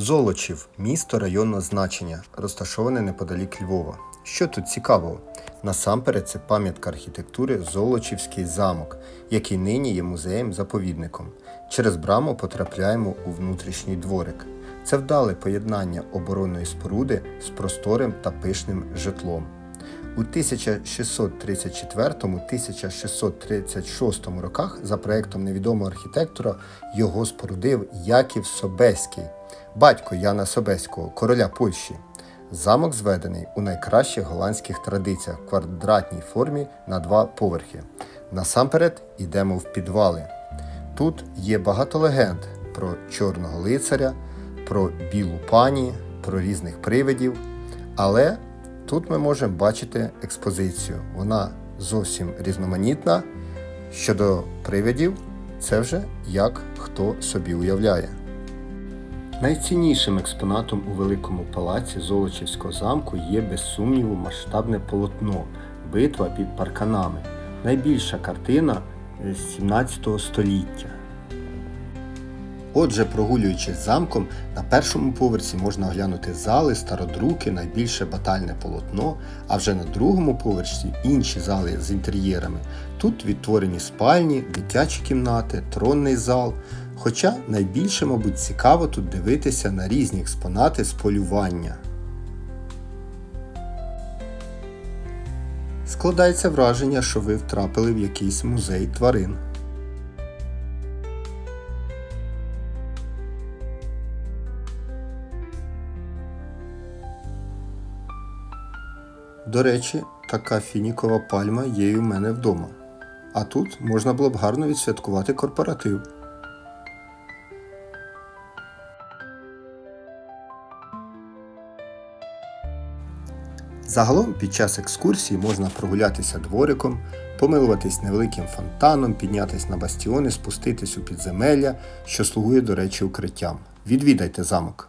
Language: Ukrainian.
Золочів місто районного значення, розташоване неподалік Львова. Що тут цікавого? Насамперед це пам'ятка архітектури Золочівський замок, який нині є музеєм-заповідником. Через браму потрапляємо у внутрішній дворик. Це вдале поєднання оборонної споруди з просторим та пишним житлом. У 1634-1636 роках за проектом невідомого архітектора його спорудив Яків Собеський, батько Яна Собеського, короля Польщі. Замок зведений у найкращих голландських традиціях в квадратній формі на два поверхи. Насамперед йдемо в підвали. Тут є багато легенд про чорного лицаря, про білу пані, про різних привидів. Але тут ми можемо бачити експозицію. Вона зовсім різноманітна. Щодо привидів, це вже як хто собі уявляє. Найціннішим експонатом у великому палаці Золочівського замку є без сумніву масштабне полотно Битва під парканами. Найбільша картина з 17 століття. Отже, прогулюючись замком, на першому поверсі можна оглянути зали, стародруки, найбільше батальне полотно, а вже на другому поверсі інші зали з інтер'єрами. Тут відтворені спальні, дитячі кімнати, тронний зал. Хоча найбільше, мабуть, цікаво тут дивитися на різні експонати з полювання. Складається враження, що ви втрапили в якийсь музей тварин. До речі, така фінікова пальма є і у мене вдома. А тут можна було б гарно відсвяткувати корпоратив. Загалом під час екскурсії можна прогулятися двориком, помилуватись невеликим фонтаном, піднятись на бастіони, спуститись у підземелля, що слугує, до речі, укриттям. Відвідайте замок.